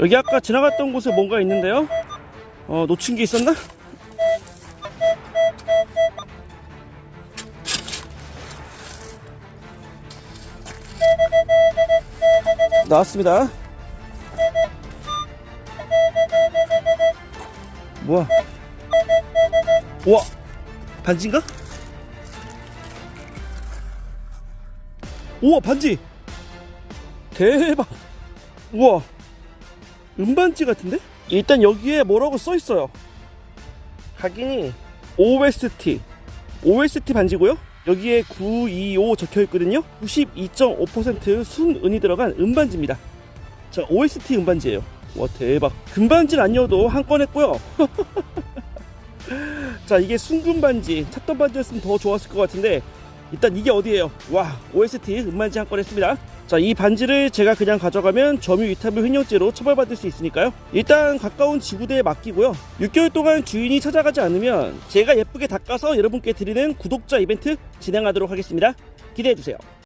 여기 아까 지나갔던 곳에 뭔가 있는데요? 어, 놓친 게 있었나? 나왔습니다. 뭐야? 우와, 반지인가? 우와, 반지! 대박! 우와, 은반지 같은데? 일단 여기에 뭐라고 써 있어요. 각인이 OST, OST 반지고요. 여기에 925 적혀 있거든요. 92.5% 순은이 들어간 은반지입니다. 자, OST 은반지예요. 와 대박. 금반지는 아니어도 한 건 했고요. 자, 이게 순금 반지 찾던 반지였으면 더 좋았을 것 같은데 일단 이게 어디예요? 와, OST 은반지 한 건 했습니다. 자, 이 반지를 제가 그냥 가져가면 점유 위탁물 횡령죄로 처벌받을 수 있으니까요. 일단 가까운 지구대에 맡기고요. 6개월 동안 주인이 찾아가지 않으면 제가 예쁘게 닦아서 여러분께 드리는 구독자 이벤트 진행하도록 하겠습니다. 기대해 주세요.